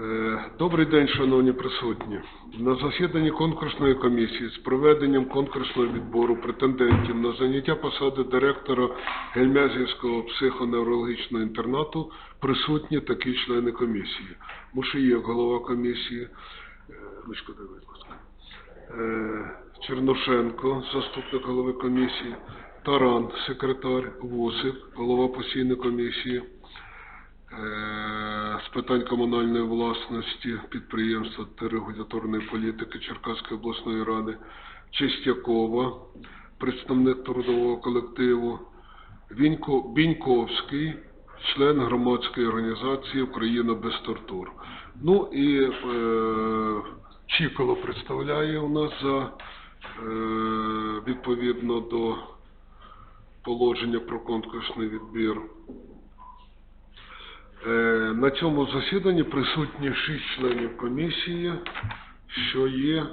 Е, Добрий день, шановні присутні. На засіданні конкурсної комісії з проведенням конкурсного відбору претендентів на заняття посади директора Гельмязівського психоневрологічного інтернату присутні такі члени комісії. Мушиєв, голова комісії, е, ручку ласка. Е, Черношенко, заступник голови комісії, Таран, секретар, Вусик, голова постійної комісії, Е, з питань комунальної власності, підприємства та регуляторної політики Черкаської обласної ради, Чистякова, представник трудового колективу, Вінько, Біньковський, член громадської організації Україна без тортур. Ну і е, Чіколо представляє у нас за е, відповідно до положення про конкурсний відбір. Е, На цьому засіданні присутні шість членів комісії, що є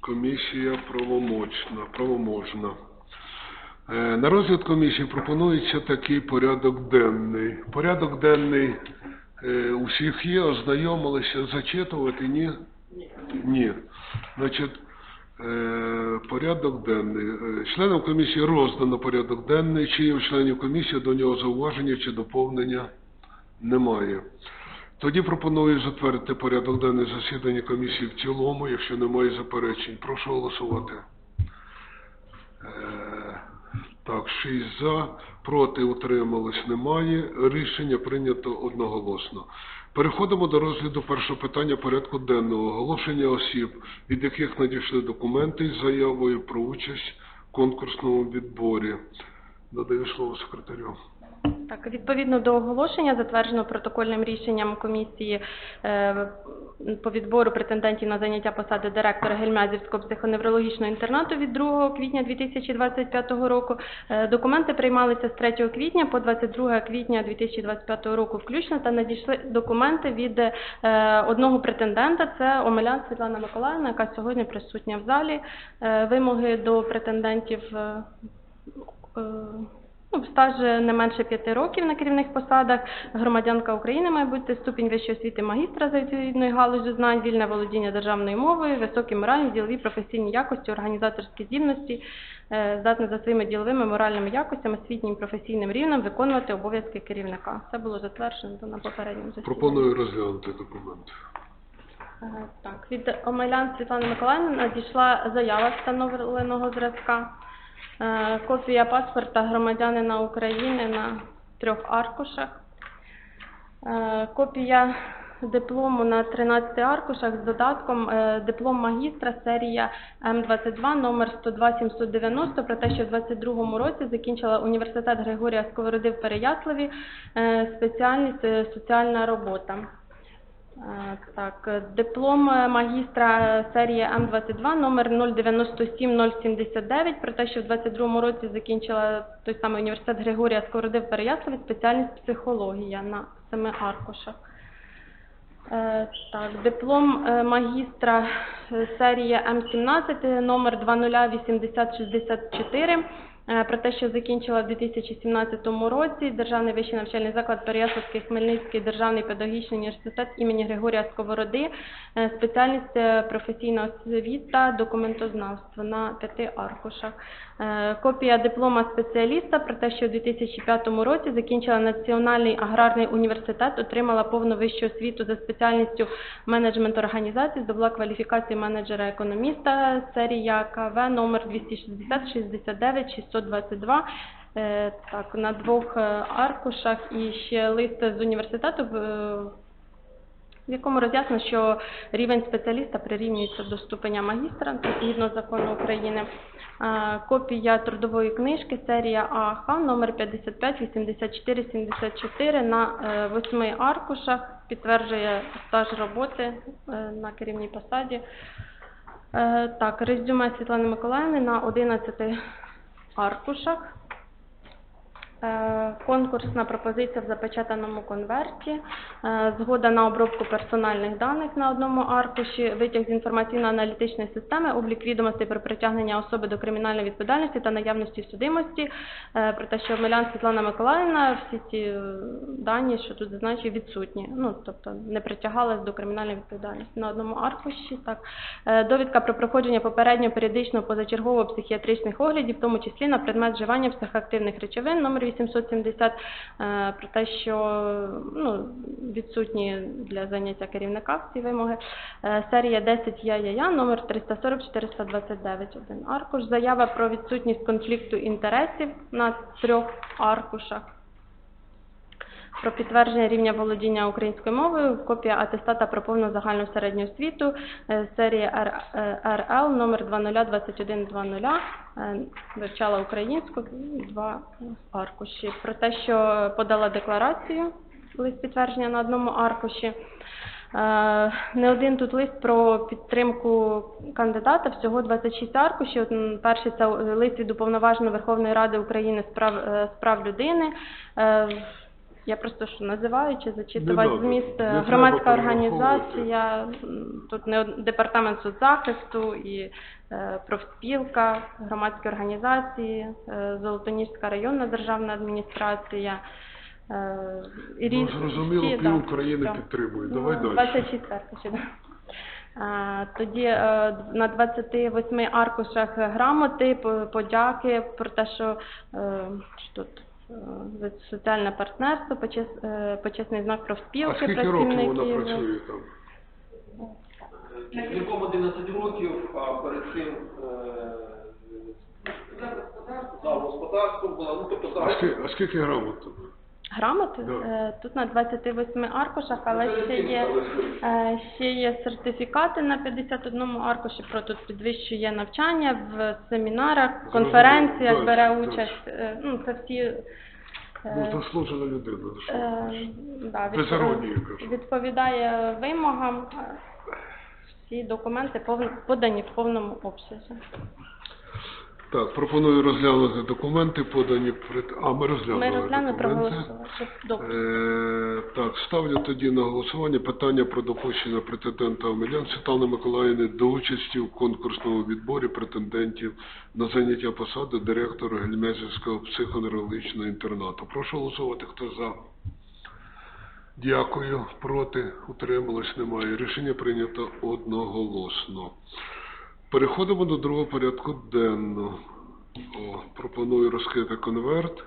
комісія правомочна, правоможна. Е, На розгляд комісії пропонується такий порядок денний. Порядок денний е, у всіх є, ознайомилися, зачитувати, ні? Ні. Значить, порядок денний. Членам комісії роздано порядок денний. Чи є у членів комісії до нього зауваження чи доповнення? Немає. Тоді пропоную затвердити порядок денний засідання комісії в цілому, якщо немає заперечень. Прошу голосувати. Е, Так, 6 за, проти утрималось немає. Рішення прийнято одноголосно. Переходимо до розгляду першого питання порядку денного. Оголошення осіб, від яких надійшли документи з заявою про участь в конкурсному відборі. Надаю слово секретарю. Так, відповідно до оголошення, затвердженого протокольним рішенням комісії е, по відбору претендентів на заняття посади директора Гельмязівського психоневрологічного інтернату від 2 квітня 2025 року, е, документи приймалися з 3 квітня по 22 квітня 2025 року включно та надійшли документи від е, одного претендента, це Омелян Світлана Миколаївна, яка сьогодні присутня в залі. Вимоги до претендентів стаж не менше п'яти років на керівних посадах, громадянка України має бути ступінь вищої освіти магістра за відповідною галузю знань, вільне володіння державною мовою, високі моральні, ділові, професійні якості, організаторські здібності, е, здатна за своїми діловими моральними якостями, освітнім професійним рівнем виконувати обов'язки керівника. Це було затверджено на попередньому засіданні. Пропоную розглянути документи. Е, Так, від Омелян Світлани Миколаївни надійшла заява встановленого зразка, копія паспорта громадянина України на трьох аркушах, е, копія диплому на 13 аркушах з додатком е, диплом магістра серія М22 номер 102-790 про те, що в 22 році закінчила університет Григорія Сковороди в Переяславі, е, спеціальність е, соціальна робота. Так, диплом е, магістра серії М22 номер 097079 про те, що в 22 році закінчила той самий університет Григорія Сковороди в Переяславі спеціальність психологія на семи аркушах. Е, Так, диплом е, магістра серії М17 номер 208064 е, про те, що закінчила в 2017 році Державний вищий навчальний заклад Переяславський Хмельницький державний педагогічний університет імені Григорія Сковороди, е, спеціальність е, професійна освіта, документознавство на п'яти аркушах. Е, Копія диплома спеціаліста про те, що у 2005 році закінчила Національний аграрний університет, отримала повну вищу освіту за спеціальністю менеджмент організацій, здобула кваліфікацію менеджера-економіста, серія КВ номер 260 69 622. Е, Так, на двох е, аркушах і ще лист з університету, в- в якому роз'яснено, що рівень спеціаліста прирівнюється до ступеня магістра згідно закону України. Копія трудової книжки, серія АХ, номер 55 84 74 на е, восьми аркушах, підтверджує стаж роботи е, на керівній посаді. Е, Так, резюме Світлани Миколаївни на 11 аркушах. Е, Конкурсна пропозиція в запечатаному конверті, е, згода на обробку персональних даних на одному аркуші, витяг з інформаційно-аналітичної системи, облік відомостей про притягнення особи до кримінальної відповідальності та наявності судимості, е, про те, що Омелян Світлана Миколаївна, всі ці дані, що тут зазначені, відсутні. Ну, тобто не притягалась до кримінальної відповідальності на одному аркуші. Так. Довідка про проходження попереднього періодичного позачергового психіатричних оглядів, в тому числі на предмет вживання психоактивних речовин, номер 870, е, про те, що ну, відсутні для заняття керівника ці вимоги. Е, Серія 10 Я-Я-Я, номер 340-429, один аркуш. Заява про відсутність конфлікту інтересів на трьох аркушах. Про підтвердження рівня володіння українською мовою, копія атестата про повну загальну середню освіту, е, серія Р- е, РЛ номер 202120, е, вивчала українську, два аркуші. Про те, що подала декларацію, лист підтвердження на одному аркуші. Не один тут лист про підтримку кандидата, всього 26 аркушів. Перший це лист від Уповноваженої Верховної Ради України з прав, з прав людини. Я просто що називаю чи зачитувати надо, зміст не Е, треба громадська організація, тут не од- департамент соцзахисту і е, профспілка, громадські організації, е, Золотоніжська районна державна адміністрація. е, і Ну, різ- зрозуміло, всі, пів да, України да. підтримує. Ну, Давай далі. 24 ще, да. Тоді е, на 28 аркушах грамоти, по- подяки про те, що е, що тут за соціальне партнерство, почес- е, почесний знак А профспілки скільки років вона працює там? Керівником 11 років, а перед цим за господарством була, ну тобто А скільки, а скільки грамот там? Грамоти Да. Е, тут на 28 аркушах, але ще є е, ще є сертифікати на 51 аркуші про тут підвищує навчання в семінарах, конференціях бере участь. Е, Ну це всі Ну, заслужена людина. да, відповідає вимогам. Всі документи подані в повному обсязі. Так, пропоную розглянути документи, подані пред... А, ми розглянули Ми розглянули, проголосували. Е, так, ставлю тоді на голосування питання про допущення претендента Омелян Світлани Миколаївни до участі в конкурсному відборі претендентів на заняття посади директора Гельмезівського психоневрологічного інтернату. Прошу голосувати, хто за. Дякую. Проти. Утрималось немає. Рішення прийнято одноголосно. Переходимо до другого порядку денного. О, пропоную розкрити конверт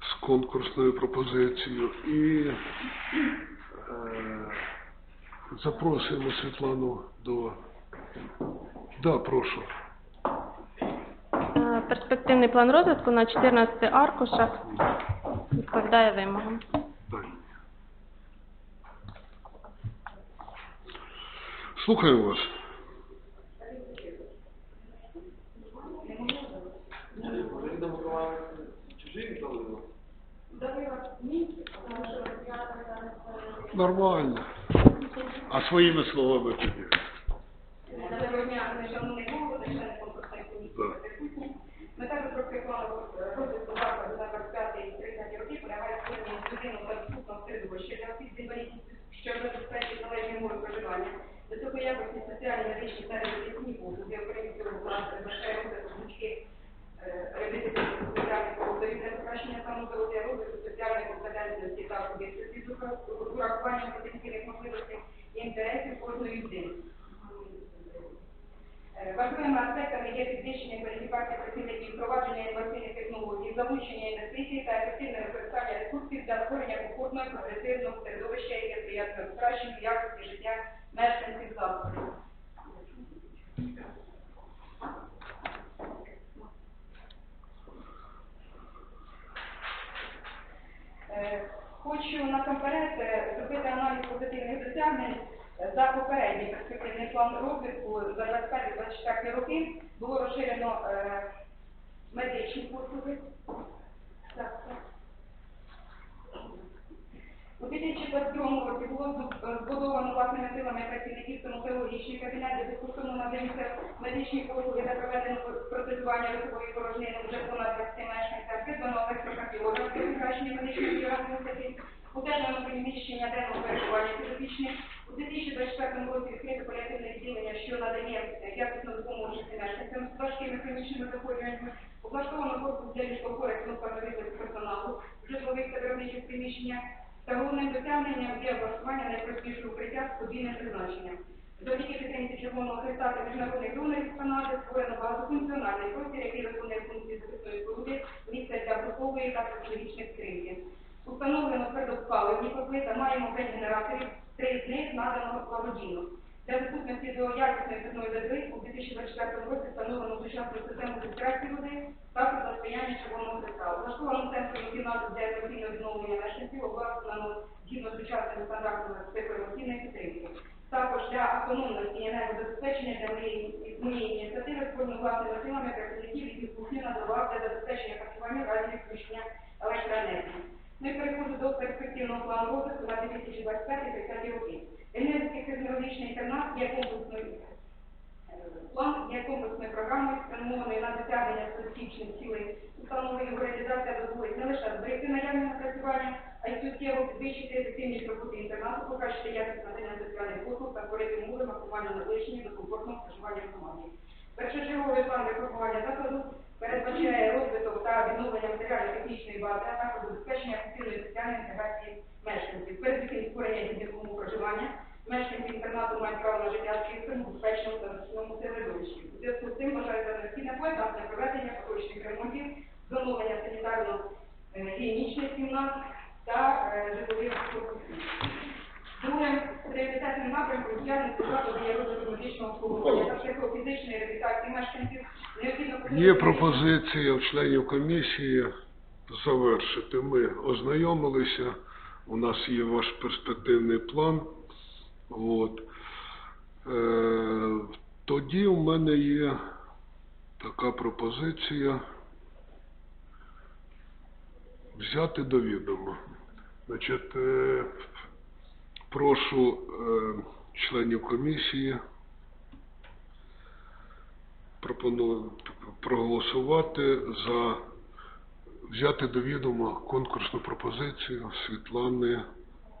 з конкурсною пропозицією і е, запросимо Світлану до. Да, прошу. Е, Перспективний план розвитку на 14 аркушах відповідає вимогам. Слухаю вас. Леоніда Миколаївна чужий віддали? Нормально. А своїми словами тоді. Доброго дня, шановний голово, члени конкурсної комісії Да. присутні. Мета розробки розвитку закладу на 25-30 років полягає в створенні доступного середовища для осіб з інвалідністю, що забезпечить належні умови проживання, високоякісні соціальні, медичні та реабілітаційні послуги українського власне, безпеки, розлучки, реабілітаційних соціальних стану здоров'я, розвитку соціальної компетентності та об'єктивності з урахуванням потенційних можливостей і інтересів кожної людини. Е, Важливими аспектами є підвищення кваліфікації працівників, впровадження інноваційних технологій, залучення інвестицій та ефективне використання ресурсів для створення комфортного прогресивного середовища, яке сприятиме покращенню якості життя мешканців закладу. Е, Хочу насамперед е, зробити аналіз позитивних досягнень Е, за попередній перспективний план розвитку за 25-24 роки було розширено е, медичні послуги. У 2022 році було збудовано власними силами працівників стоматологічний кабінет, де безкоштовно надаються медичні послуги та проведено протезування ротової порожнини вже понад 20 мешканцям, придбано електрокардіолога для покращення медичної діагностики, утеплено приміщення денного перебування підопічних. У 2024 році відкрите паліативне відділення, що надає якісну допомогу мешканцям з важкими хронічними захворюваннями, облаштовано корпус для ліжкохворих з персоналу, житлових та виробничих приміщеннях, та головним досягненням є облаштування найпростішого укриття з подвійним призначенням. Завдяки підтримці Червоного Христа та міжнародних донорів Канади створено багатофункціональний простір, який виконує функції захисної споруди, місця для групової та психологічних скриньків. Установлено твердопаливні котли та маємо п'ять генераторів, три з них надано благодійно. Для доступності до якісної питної води у 2024 році встановлено сучасну систему фільтрації води та протистояння Червоного Христа. Влаштовано центром кімнату для емоційного відновлення мешканців, обладнано згідно сучасними стандартами психоемоційної підтримки. Також для автономності і енергозабезпечення для моєї, моєї ініціативи створено власними силами працівників, які кухні надавав забезпечення харчування в відключення електроенергії. Ми переходимо до перспективного плану розвитку на 2025-30 роки. Енергетичний технологічний інтернат є комплексною План є комплексною програмою, спрямованою на досягнення стратегічних цілей установи. Його реалізація дозволить не лише зберегти наявне напрацювання, а суттєво підвищити ефективність роботи інтернату, покращити якість надання соціальних послуг та створити умови максимально наближені до комфортного проживання в громаді. Першочерговий план реформування закладу передбачає розвиток та відновлення матеріально-технічної бази, а також забезпечення ефективної соціальної інтеграції мешканців. Передусім створення гідних умов проживання. Мешканці інтернату мають право на життя в чистому, безпечному та зручному середовищі. У зв'язку з цим вважається необхідне поетапне проведення поточних ремонтів, замовлення санітарно-гігієнічних кімнат та е, житлових корпусів. Другим пріоритетним напрямком діяльності закладу є розвиток медичного обслуговування та психофізичної реабілітації мешканців. Є пропозиція в членів комісії завершити. Ми ознайомилися, у нас є ваш перспективний план. От. Е, тоді у мене є така пропозиція взяти до відома. Значить, е, прошу е, членів комісії проголосувати за взяти до відома конкурсну пропозицію Світлани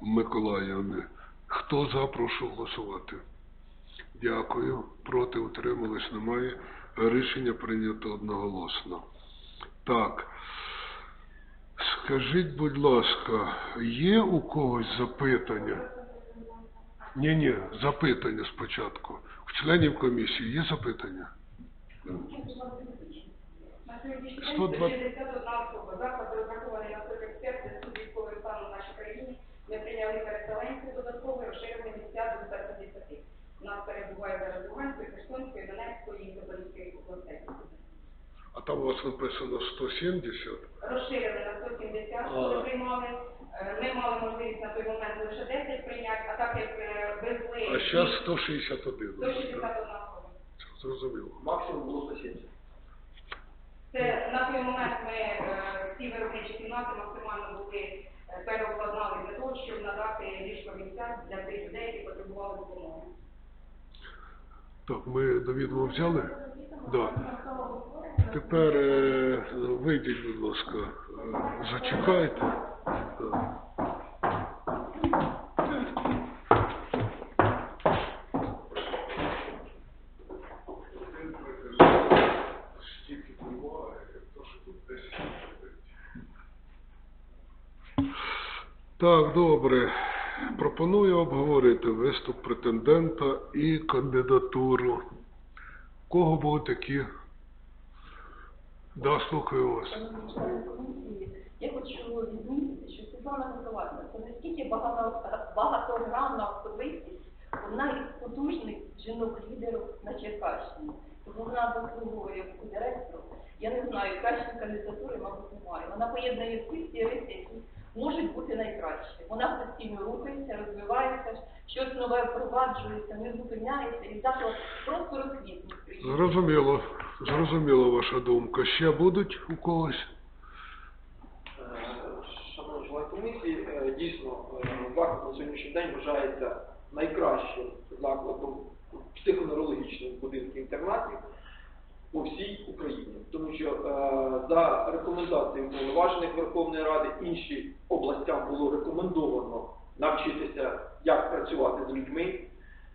Миколаївни. Хто за, прошу голосувати. Дякую. Проти утримались немає. Рішення прийнято одноголосно. Так. Скажіть, будь ласка, є у когось запитання? Ні, ні, запитання спочатку. В членів комісії є запитання? На сьогоднішній 120. 161 особа. Заклад розрахований на 40 суд військовий стан у нашій країні. Ми прийняли переселенців додатково, розширили місця до 150. У нас перебуває зараз Луганської, Херсонської, Донецької і Запорізької областей. А там у вас написано 170? Розширили на 170, коли приймали. Ми мали можливість на той момент лише 10 прийняти, а так як е, везли... А зараз 161. 161 особа. Зрозуміло. Максимум було 170. Це на той момент ми е, всі виробничі кімнати максимально були е, переобладнали для того, щоб надати ліжко місця для тих людей, які потребували допомоги. Так, ми до взяли? Да. Тепер е, вийдіть, будь ласка, е, зачекайте. Так, добре. Пропоную обговорити виступ претендента і кандидатуру. Кого були такі? Да, слухаю вас. Я хочу відмітити, що Світлана Миколаївна це настільки багато- багатогранна особистість, одна із потужних жінок-лідерів на Черкащині. Тому вона заслуговує директору. Я не знаю, кращої кандидатури, мабуть, немає. Вона поєднує всі ці риси, які можуть бути найкращі. Вона постійно рухається, розвивається, щось нове впроваджується, не зупиняється і заклад просто розквітне. Зрозуміло, зрозуміла ваша думка. Ще будуть у когось? Шановні члени комісії, е, дійсно, е, на сьогоднішній день вважається найкращим закладом психоневрологічних будинків інтернатів по всій Україні, тому що е, за рекомендацією повноважених Верховної Ради інші областям було рекомендовано навчитися, як працювати з людьми,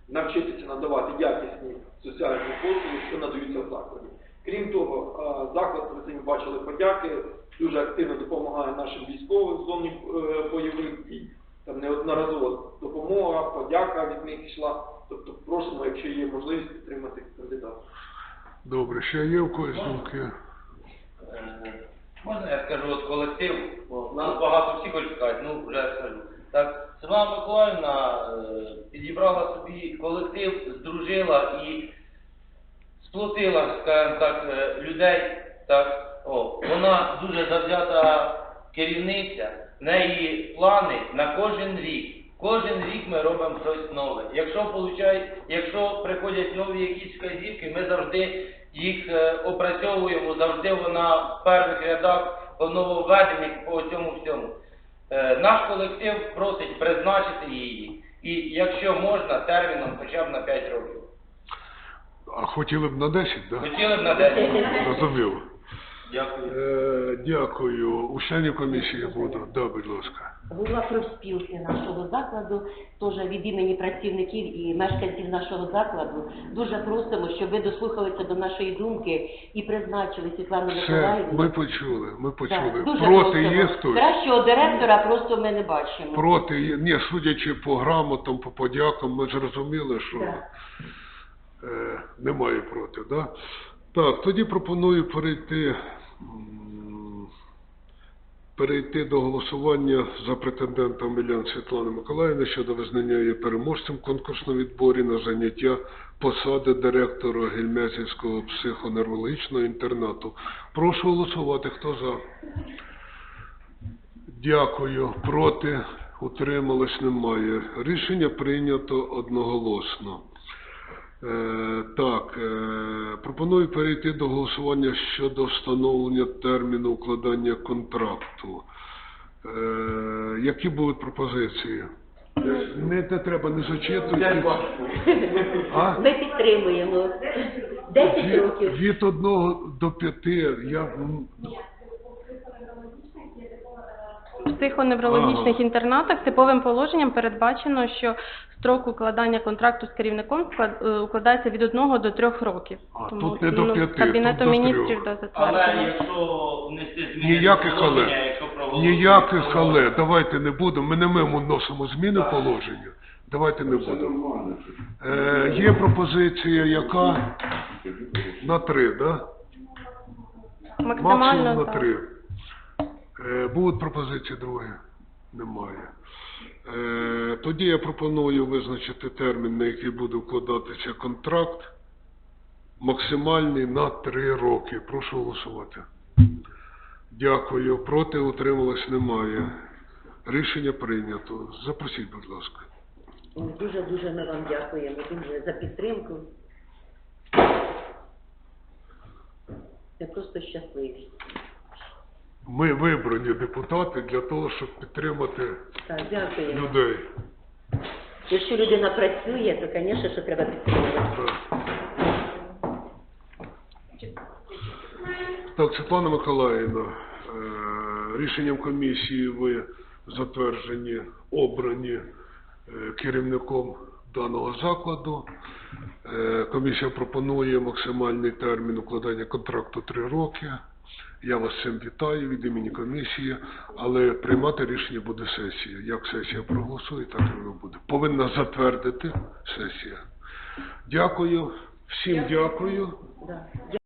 навчитися надавати якісні соціальні послуги, що надаються в закладі. Крім того, е, заклад ви самі бачили подяки, дуже активно допомагає нашим військовим в зоні е, бойових дій. Там неодноразово допомога, подяка від них йшла. Тобто просимо, якщо є можливість, підтримати кандидата. Добре, ще є в когось думки? Е, Можна я скажу от колектив, бо нас багато всі хочуть сказати, ну вже я скажу. Так, Світлана Миколаївна е, підібрала собі колектив, здружила і сплотила, скажімо так, е, людей. Так, о, вона дуже завзята керівниця, в неї плани на кожен рік. Кожен рік ми робимо щось нове. Якщо получають, якщо приходять нові якісь вказівки, ми завжди їх е, опрацьовуємо, завжди вона в перших рядах по нововведеннях, по цьому всьому. Е, наш колектив просить призначити її, і якщо можна, терміном хоча б на 5 років. А хотіли б на 10, так? Да? Хотіли б на 10 років. Розуміло. Дякую. Е, дякую. У членів комісії буду. Да, будь ласка. Голова профспілки нашого закладу, теж від імені працівників і мешканців нашого закладу, дуже просимо, щоб ви дослухалися до нашої думки і призначили Світлану Все, Миколаївну. ми почули, ми почули. Так, дуже Проти просимо. є хтось? Кращого директора просто ми не бачимо. Проти є. Ні, судячи по грамотам, по подякам, ми зрозуміли, що Так. е, немає проти, да? Так, тоді пропоную перейти, м, перейти до голосування за претендента Мілян Світлани Миколаївни щодо визнання її переможцем в конкурсному відборі на заняття посади директора Гельмязівського психоневрологічного інтернату. Прошу голосувати. Хто за? Дякую. Проти? Утрималось немає. Рішення прийнято одноголосно. Е, так, е, пропоную перейти до голосування щодо встановлення терміну укладання контракту. Е, які будуть пропозиції? Не те треба, не зачитуйте. А? Ми підтримуємо. 10 років. від одного до п'яти. Я, м, В психоневрологічних Ага. інтернатах типовим положенням передбачено, що строк укладання контракту з керівником склад- е, укладається від одного до трьох років. А, Тому, тут не до ну, п'яти, тут до міністрів трьох. да, Але затверджено. якщо внести зміни Ніяких до положення, але. якщо Ніяких то- але. Давайте не будемо. Ми не ми вносимо зміни положення. Давайте не будемо. Е, є пропозиція, яка на три, да? Максимум на так. три. Е, будуть пропозиції другі? Немає. Е, тоді я пропоную визначити термін, на який буде вкладатися контракт. Максимальний на три роки. Прошу голосувати. Дякую. Проти утрималось немає. Рішення прийнято. Запросіть, будь ласка. Дуже-дуже ми вам дякуємо дуже за підтримку. Ми просто щасливі. Ми вибрані депутати для того, щоб підтримати Так, людей. Якщо людина працює, то, звісно, що треба підтримувати. Так. Так, Світлана Миколаївна, е, рішенням комісії ви затверджені, обрані е, керівником даного закладу. Е, Комісія пропонує максимальний термін укладання контракту 3 роки. Я вас всім вітаю від імені комісії, але приймати рішення буде сесія. Як сесія проголосує, так і воно буде. Повинна затвердити сесія. Дякую, всім дякую.